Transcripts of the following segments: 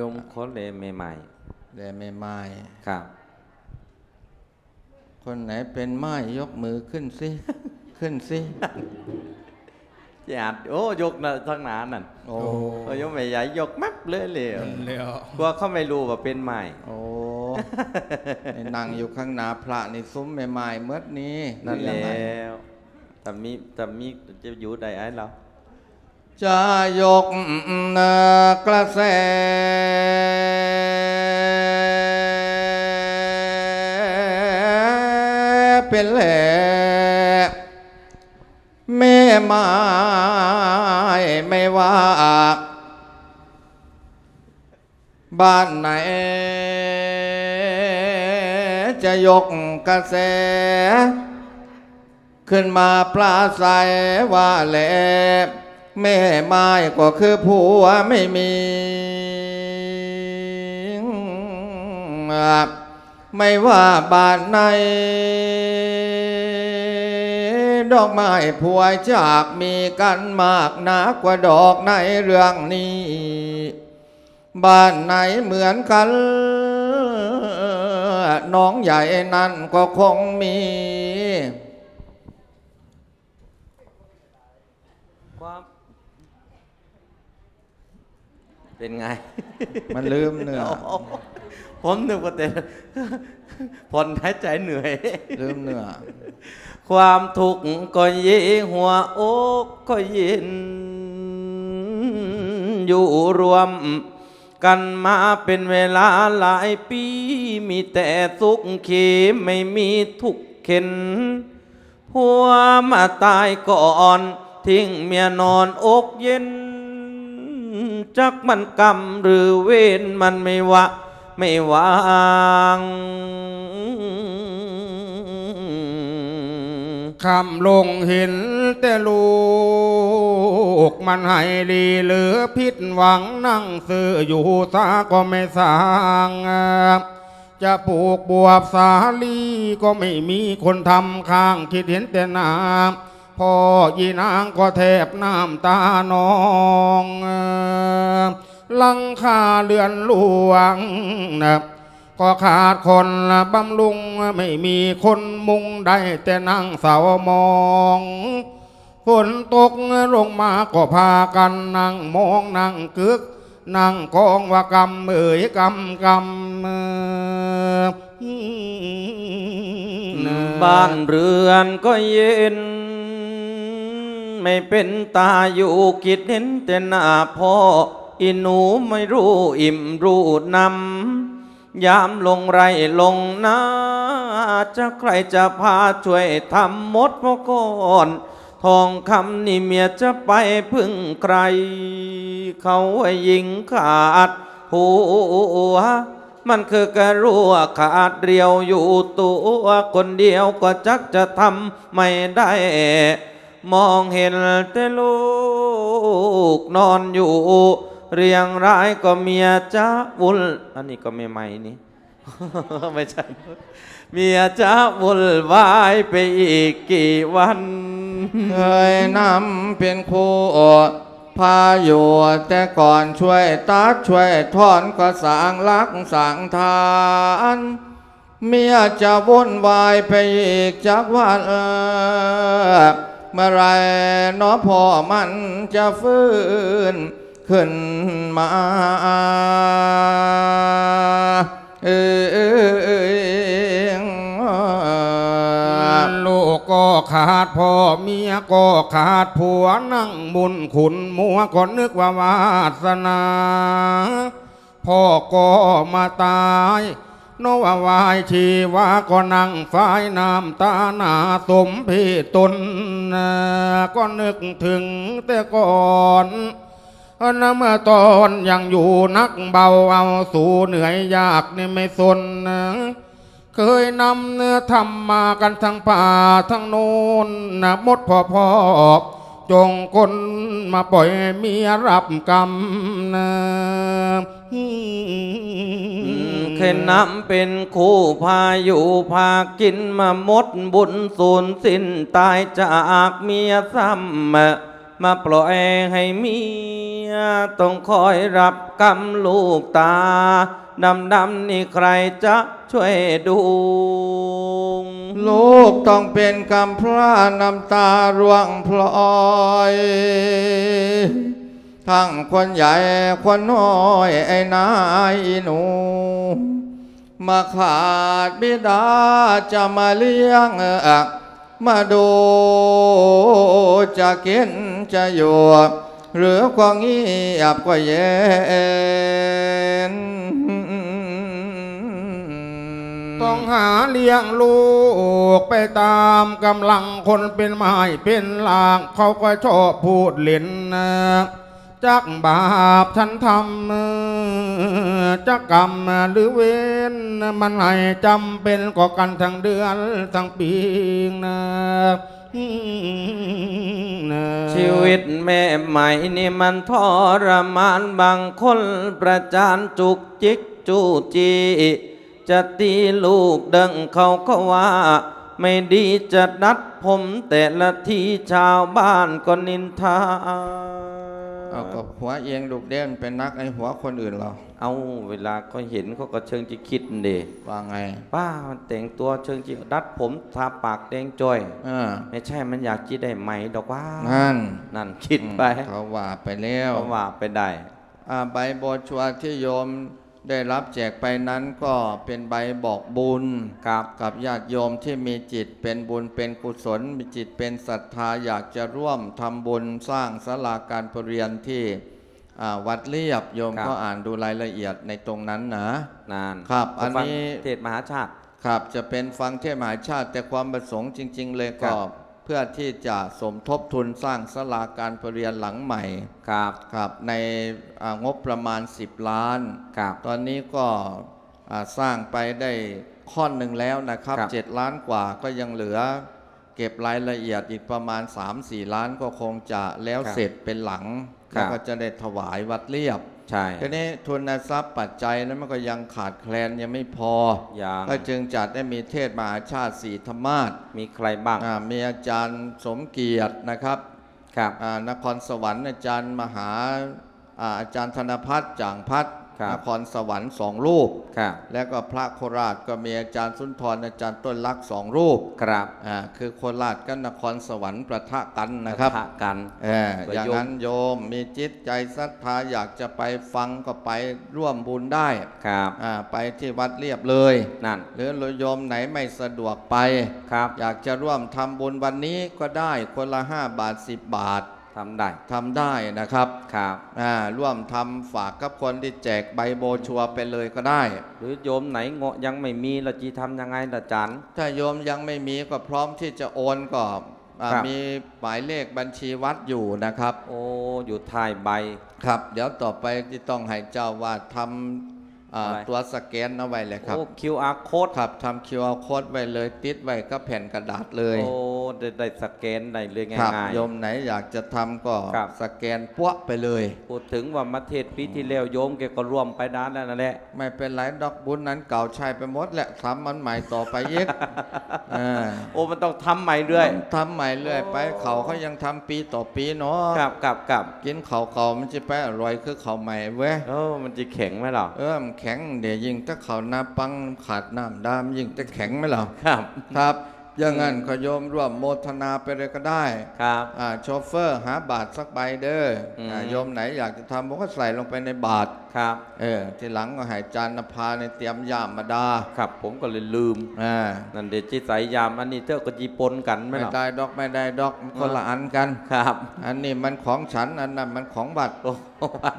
ยมคนเลใหม่แต่ไม่ไม้ๆครับ คนไหนเป็นไม้ยกมือขึ้นสิ ขึ้นสิจะอาจโอ้ยกนะทั้งหนานั่นโอ้โอ้ยกไม่ใหญ่ยกแมับเลยเลยเร็วกลัวเขาไม่รู้ว่าเป็นใหม่โอ้นี่นั่งอยู่ข้างหน้าพระนี่ซุ้มไม่ไม้เมื่อนี้นั่นหรือแลยังไง้วแต่มีแต่มีจะอยู่ใดไอ้เรา จะยกเอ่อกระแสเป็นแหลแม่ไม้ไม่ว่าบ้านไหน จะยกกระแส ขึ้นมาปลาใสว่าแหล แม่ไม้ก็คือผัวไม่มีไม่ว่าบ้านไหนดอกไม้พวยจากมีกันมากนักกว่าดอกในเรื่องนี้ บ้านไหนเหมือนกันน้องใหญ่นั่นก็คงมี เป็นไง มันลืมเนื้อผมนึกว่าแต่ผ่อนหายใจเหนื่อย ลืมเนื้อความทุกข์ก็ยีหัวอกก็ยิน อยู่รวมกันมาเป็นเวลาหลายปี มีแต่สุขเขไม่มีทุกข์เข็นผัวมาตายก่อน ทิ้งเมียนอนอกเย็น จักมันกรรมหรือเวรมันไม่วะไม่วางคำลงเห็นแต่ลูกมันให้ลีเหลือพิษหวังนั่งซื้ออยู่ซาก็ไม่สางจะปลูกบวบสาลีก็ไม่มีคนทำข้างคิดเห็นแต่น้ำ พ่อยีนางก็แทบน้ำตานองลังคาเรือนหลวงนะก็ขาดคนบำรุงไม่มีคนมุงได้แต่นั่งเสามองฝนตกลงมาก็พากันนั่งมองนั่งกึก นั่งกองว่ากำเอ่ยกำกำบ้านเรือนก็เย็น ไม่เป็นตาอยู่คิดเห็นแต่หน้าพ่ออีหนูไม่รู้อิ่มรู้นำยามลงไรลงนาจะใครจะพาช่วยทำหมดพก่อนทองคำนี่เมียจะไปพึ่งใคร เขาห้ยิงขาดหัวมันคือกระรัวขาดเรียวอยู่ตัวคนเดียวก็จักจะทำไม่ได้ มองเห็นแต่ลูกนอนอยู่ เรียงรายก็เมียจ้าบุญอันนี้ก็ไม่ใหม่นี่ ไม่ใช่ เมียจ้าบุญวายไปอีกกี่วัน เคยนำเป็นครูพาอยู่แต่ก่อนช่วยตัดช่วยถอนก็สางรักสางทานเมียจะวุ่นวายไปอีกจากวัน เมื่อไรน้อพ่อมันจะฟื้นขึ้นมาเออลูกก็ขาดพ่อเมียก็ขาดผัวนั่งมุนขุนมัวก็นึกว่าวาสนา พ่อก็มาตาย โนวาวายชีวาก็นั่งฝ้ายน้ำตาหนาสมเพตนก็นึกถึงแต่ก่อนนะเมื่อตอนยังอยู่นักเบาเอาสู่เหนื่อยยากนี่ไม่สนนะเคยนำเนื้อทำมากันทั้งป่าทั้งโน้นนะมดพอพอจงคนมาปล่อยเมียรับกรรมนะ เคยนำเป็นคู่พาอยู่พากินมามดบุญสูญสิ้นตายจากเมียซ้ำมาปล่อยให้เมียต้องคอยรับกรรมลูกตา ดำดำนี่ใครจะช่วยดู ลูกต้องเป็นกำพร้าน้ำตาร่วงพลอย ทั้งคนใหญ่คนน้อยไอ้นายหนู มาขาดบิดาจะมาเลี้ยงมาดูจะกินจะอยู่ หรือก็เงียบก็เย็นต้องหาเลี้ยงลูกไปตามกำลังคนเป็นไม้เป็นลาง เขาก็ชอบพูดเล่นนะ จักบาปฉันทำจักกรรมหรือเว้นมันให้จำเป็นก็กันทั้งเดือนทั้งปีนะชีวิตแม่ใหม่นี่มันทรมานบางคนประจานจุกจิกจูจีจะตีลูกดังเขาก็ว่า ไม่ดีจะนัดผมแต่ละทีชาวบ้านก็นินทา เอากับหัวเอียงลูกเด่นเป็นนักไอหัวคนอื่นเหรอเอาเวลาเขาเห็นเขาก็เชิงจะคิดเดว่าไงป้ามันแต่งตัวเชิงจีดัดผมทาปากแดงจ้อยอ่าไม่ใช่มันอยากจีได้ไหมดอกว่านั่นนั่นคิดไปเขาว่าไปแล้วเขาว่าไปได้อ่าใบโบชัวที่โยม ได้รับแจกไปนั้นก็เป็นใบบอกบุญครับกับญาติโยมที่มีจิตเป็นบุญเป็นกุศล มีจิตเป็นศรัทธาอยากจะร่วมทำบุญสร้างศาลาการประเรียนที่อ่าวัดเรียบโยมครับก็อ่านดูรายละเอียดในตรงนั้นนะนานครับก็อันฟังนี้เทศมหาชาติครับจะเป็นฟังเทศมหาชาติแต่ความประสงค์จริง ๆ เลยครัก็บเพื่อที่จะสมทบทุนสร้างศาลาการประเรียนหลังใหม่ครับครับในอ่างบประมาณ 10 ล้านครับตอนนี้ก็อ่าสร้างไปได้ค่อนหนึ่งแล้วนะครับครับ7ล้านกว่าก็ยังเหลือ เก็บรายละเอียดอีกประมาณ 3-4 ล้านก็คงจะแล้วเสร็จเป็นหลังครับแล้วก็จะได้ถวายวัดเรียบ ใช่ทีนี้ทุนทรัพย์ปัจจัยนั้นมันก็ยังขาดแคลนยังไม่พออย่างก็จึงจัดได้มีเทศมหาชาติสีธรรมาสมีใครบ้างอ่ามีอาจารย์สมเกียรตินะครับครับอ่านครสวรรค์อาจารย์มหาอ่าอาจารย์ธนพัฒน์จ่างพัฒน์ครับ นครสวรรค์สองรูปครับแล้วก็พระโคราชก็มีอาจารย์สุนทรอาจารย์ต้นลักษณ์สองรูปครับอ่าคือโคราชกับนครสวรรค์ประทะกันนะครับปทกันเออก็อย่างโยมนั้นโยมมีจิตใจศรัทธาอยากจะไปฟังก็ไปร่วมบุญได้ครับอ่าไปที่วัดเรียบเลยนั่นหรือโยมไหนไม่สะดวกไปครับ อยากจะร่วมทำบุญวันนี้ก็ได้คนละ5บาท10บาท ทำได้ทำได้นะครับครับอ่าร่วมทำฝากกับคนที่แจกใบโบชัวร์ไปเลยก็ได้ หรือโยมไหนเงาะยังไม่มีละจีทำยังไงละจันถ้าโยมยังไม่มีก็พร้อมที่จะโอนก็อ่าครับมีหมายเลขบัญชีวัดอยู่นะครับ โอ้อยู่ท้ายใบครับ เดี๋ยวต่อไปที่ต้องให้เจ้าวาดทำอ่าอะไรตัวสแกนเอาไว้เลยครับโอ้ QR code ครับทำ QR code ไว้เลยติดไว้ก็แผ่นกระดาษเลย โอ้ ได้ได้สแกนได้เลยครับง่าย โยมไหนอยากจะทำก็ครับ สแกนปั้วไปเลย ๆพูดถึงว่ามาเทศปีที่แล้วโยมแกก็ร่วมไปด้านแล้วนั่นแหละ ไม่เป็นไรดอกบุญนั้นเก่าใช้ไปหมดแหละทำมันใหม่ต่อไปเย็กอ่าโอ้มันต้องทำใหม่เรื่อยทำใหม่เรื่อยไปเขาเขายังทำปีต่อปีเนาะกับกับกับกินเขาเก่ามันจะไปอร่อยคือเขาใหม่เว้ยโอ้มันจะแข็งไหมหรอเออมันแข็งเดี๋ยวยิงถ้าเขาหน้าปังขาดน้ำดามยิงจะแข็งไหมเหรอครับ ครับ อย่างนั้นก็โยมร่วมโมทนาไปเลยก็ได้ครับอ่าโชเฟอร์หาบาทสักใบเด้ออมอ่าโยมไหนอยากจะทำผมก็ใส่ลงไปในบาทครับ เออทีหลังก็ใหายจานนภาในเตรียมยามมาดาครับ ผมก็เลยลืมอ่านั่นเดี๋ยวจิใส่ยามอันนี้เท่ากับจีปนกันไหมไม่หรอได้ดอกไม่ได้ดอกมันคนละอันกันครับ อันนี้มันของฉันอันนั้นมันของบัตรโอ้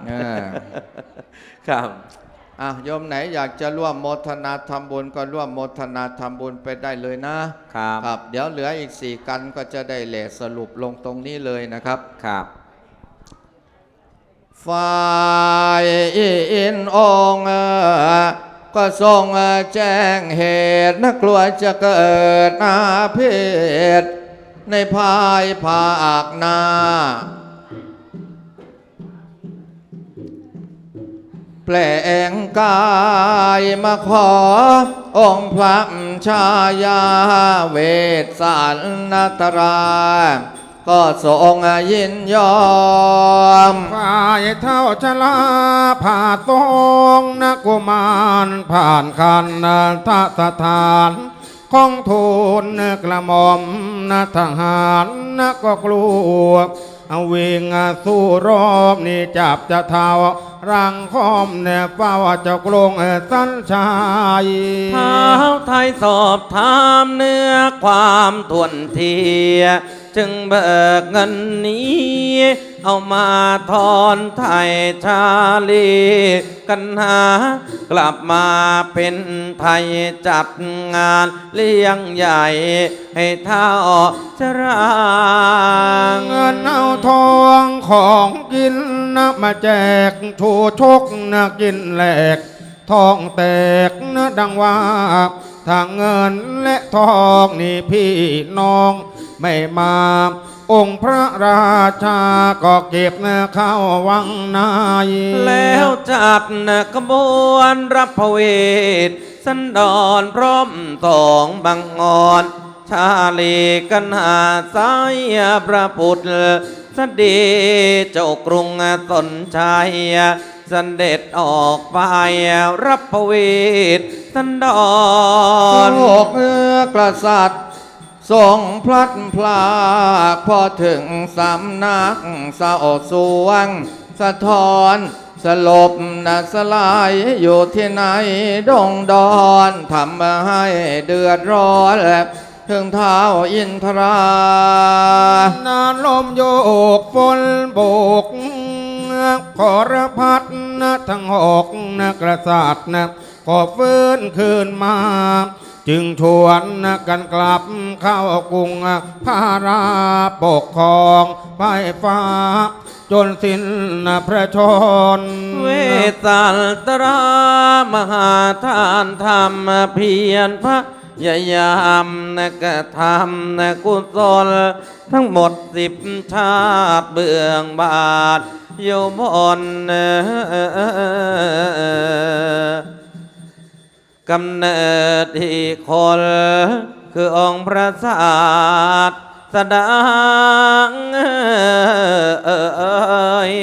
เออครับ อะโยมไหนอยากจะร่วมโมทนาทำบุญก็ร่วมโมทนาทำบุญไปได้เลยนะครับครับ เดี๋ยวเหลืออีกสี่กันก็จะได้แหล่สรุปลงตรงนี้เลยนะครับครับฝ่ายอินองค์ก็ทรงแจ้งเหตุนักกลัวจะเกิดอาเพศในภายภาคหน้า แปลงกายมาขอ องค์พระชายาเวสสันนตรา ก็ทรงยินยอมฝ่ายเท่าชลาผ่าตรงนักุมารผ่านคันทสถานของทูลกระหม่อมนทหารนักก็กลัว เอาวิ่งสู้รอบนี่จับจะเท้ารังคอมเนี่ยเฝ้าจะกรงสันชายเท้าไทยสอบถามเนื้อความทวนเทีย จึงเบิกเงินนี้ เอามาทอนไทยชาลี กันหากลับมาเป็นไทยจัดงานเลี้ยงใหญ่ ให้เท่าชราเงินเอาทองของกินนะมาแจกชูชกนะกินแหลกทองแตกนะดังว่า ถ้าเงินและทองนี่พี่น้องไม่มา องค์พระราชาก็เก็บเนื้อเข้าวังในแล้วจัดขบวนรับพระเวท สันดอนพร้อมตองบังงอน ชาลีกันหาสายพระพุทธสดีเจ้ากรุงสนชัย เสด็จออกไปรับพระเวทสันดอนโลกเนื้อกษัตริย์ทรงพลัดพลากพอถึงสำนักเศร้าสวง สะท้อนสลบนะสลายอยู่ที่ไหนดงดอนทำให้เดือดร้อนและถึงเท้าอินทรานานลมโยกฝนโบก ขอรพัดนะทั้งหกนะกษัตริย์นะก็ฟื้นคืนมา จึงชวนนะกันกลับเข้ากรุงพาราปกครองไปฟ้า จนสิ้นนะพระชน เวสันตรามหาทานธรรมเพียรพระยายามนะกระทำนะกุศลทั้งหมดสิบชาติเบื้องบาท โยบนกำเนิดอีกคน คือองค์พระศาสสดังเอ่ย